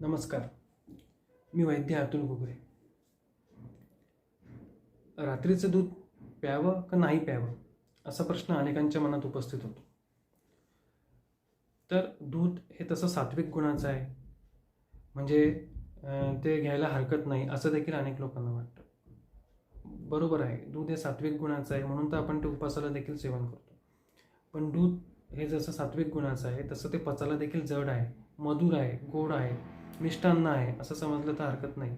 नमस्कार. मी वैद्य अतुल घुगरे. रात्रीचं दूध प्यावं का नाही प्यावं असा प्रश्न अनेकांच्या मनात उपस्थित होतो. तर दूध हे तसं सात्विक गुणाचं आहे. म्हणजे ते घ्यायला हरकत नाही असं देखील अनेक लोकांना वाटतं. बरोबर आहे दूध हे सात्विक गुणाचं आहे म्हणून तर आपण ते उपासाला देखील सेवन करतो. पण दूध हे जसं सात्विक गुणाचं आहे तसं ते पचायला देखील जड आहे मधुर आहे गोड आहे. मिष्टान्न आहे असं समजलं तर हरकत नाही.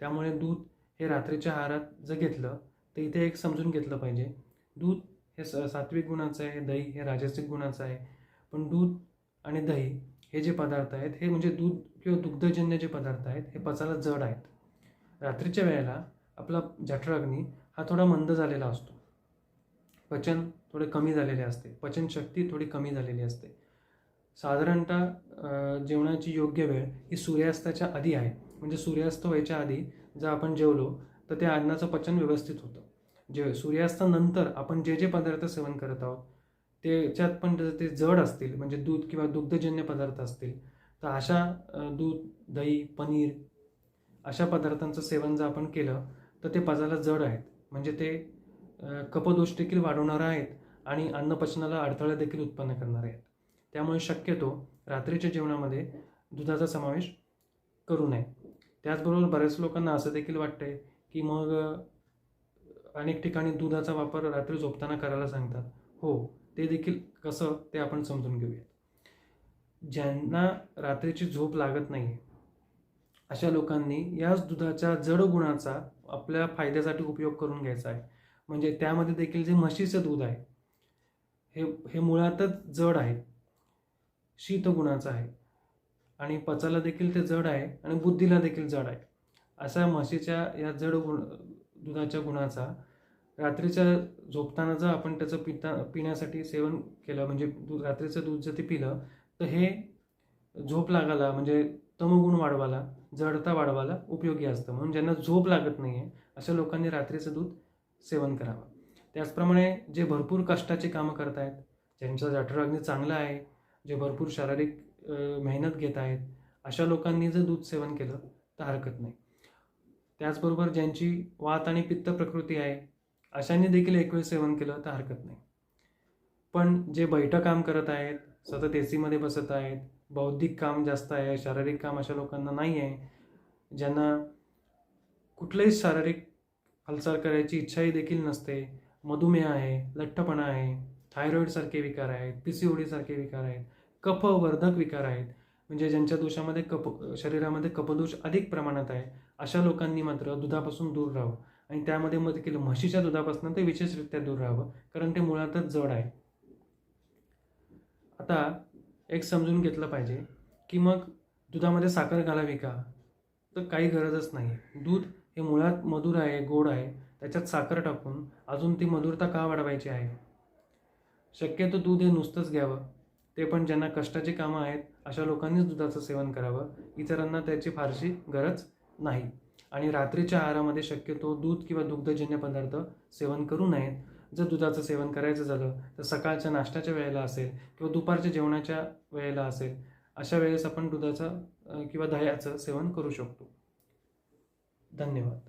त्यामुळे दूध हे रात्रीच्या आहारात जर घेतलं तर इथे एक समजून घेतलं पाहिजे. दूध हे स सात्विक गुणाचं आहे दही हे राजसिक गुणाचं आहे. पण दूध आणि दही हे जे पदार्थ आहेत हे म्हणजे दूध किंवा दुग्धजन्य जे पदार्थ आहेत हे पचायला जड आहेत. रात्रीच्या वेळेला आपला जठराग्नी हा थोडा मंद झालेला असतो. पचन थोडे कमी झालेले असते. पचनशक्ती थोडी कमी झालेली असते. साधारणतः जेवणाची योग्य वेळ ही सूर्यास्ताच्या आधी आहे. म्हणजे सूर्यास्त व्हायच्या आधी जर आपण जेवलो तर त्या अन्नाचं पचन व्यवस्थित होतं. जे सूर्यास्तानंतर आपण जे जे पदार्थ सेवन करत आहोत त्याच्यात पण जर ते जड असतील म्हणजे दूध किंवा दुग्धजन्य पदार्थ असतील तर अशा दूध दही पनीर अशा पदार्थांचं सेवन जर आपण केलं तर ते पचायला जड आहेत. म्हणजे ते कपदोष देखील वाढवणार आहेत आणि अन्नपचनाला अडथळा देखील उत्पन्न करणार आहेत. त्यामुळे शक्यतो रात्रीच्या जेवणामध्ये दुधाचा समावेश करू नये. त्याचबरोबर बऱ्याच लोकांना असं देखील वाटतंय की मग अनेक ठिकाणी दुधाचा वापर रात्री झोपताना करायला सांगतात. हो ते देखील कसं ते आपण समजून घेऊयात. ज्यांना रात्रीची झोप लागत नाही अशा लोकांनी याच दुधाच्या जड गुणाचा आपल्या फायद्यासाठी उपयोग करून घ्यायचा आहे. म्हणजे त्यामध्ये देखील जे म्हशीचं दूध आहे हे हे मुळातच जड आहे. शीत गुणाचा आहे. आणि पचाला देखील ते जड आहे आणि बुद्धीला देखील जड आहे. अशा म्हशीच्या या जड गुण दुधाच्या गुणाचा रात्रीच्या झोपताना जर आपण त्याचं पिता पिण्यासाठी सेवन केलं म्हणजे रात्रीचं दूध जर ते पिलं तर हे झोप लागायला म्हणजे तमगुण वाढवायला जडता वाढवायला उपयोगी असतं. म्हणून ज्यांना झोप लागत नाही आहे अशा लोकांनी रात्रीचं दूध सेवन करावं. त्याचप्रमाणे जे भरपूर कष्टाची कामं करत आहेत ज्यांचा जठराग्नी चांगला आहे जे भरपूर शारीरिक मेहनत घेत आहेत अशा लोकांनी जर दूध सेवन केलं तर हरकत नाही. त्याचबरोबर ज्यांची वात आणि पित्त प्रकृती आहे अशांनी देखील एक वेळ सेवन केलं तर हरकत नाही. पण जे बैठं काम करत आहेत सतत ए सीमध्ये बसत आहेत बौद्धिक काम जास्त आहे शारीरिक काम अशा लोकांना नाही आहे ज्यांना कुठलंही शारीरिक हालचाल करायची इच्छाही देखील नसते मधुमेह आहे लठ्ठपणा आहे थायरॉईडसारखे विकार आहेत पी सी ओडीसारखे विकार आहेत कफवर्धक विकार आहेत. म्हणजे ज्यांच्या दोषामध्ये कप शरीरामध्ये कपदोष अधिक प्रमाणात आहे अशा लोकांनी मात्र दुधापासून दूर राहावं. आणि त्यामध्ये मग देखील म्हशीच्या दुधापासून ते विशेषरित्या दूर राहावं कारण ते मुळातच जड आहे. आता एक समजून घेतलं पाहिजे की मग दुधामध्ये साखर घालावी का? तर काही गरजच नाही. दूध हे मुळात मधुर आहे गोड आहे. त्याच्यात साखर टाकून अजून ती मधुरता का वाढवायची आहे? शक्यतो दूध हे नुसतंच घ्यावं. ते पण ज्यांना कष्टाची कामं आहेत अशा लोकांनीच दुधाचं सेवन करावं. इतरांना त्याची फारशी गरज नाही. आणि रात्रीच्या आहारामध्ये शक्यतो दूध किंवा दुग्धजन्य पदार्थ सेवन करू नयेत. जर दुधाचं सेवन करायचं झालं तर सकाळच्या नाश्त्याच्या वेळेला असेल किंवा दुपारच्या जेवणाच्या वेळेला असेल अशा वेळेस आपण दुधाचं किंवा दह्याचं सेवन करू शकतो. धन्यवाद.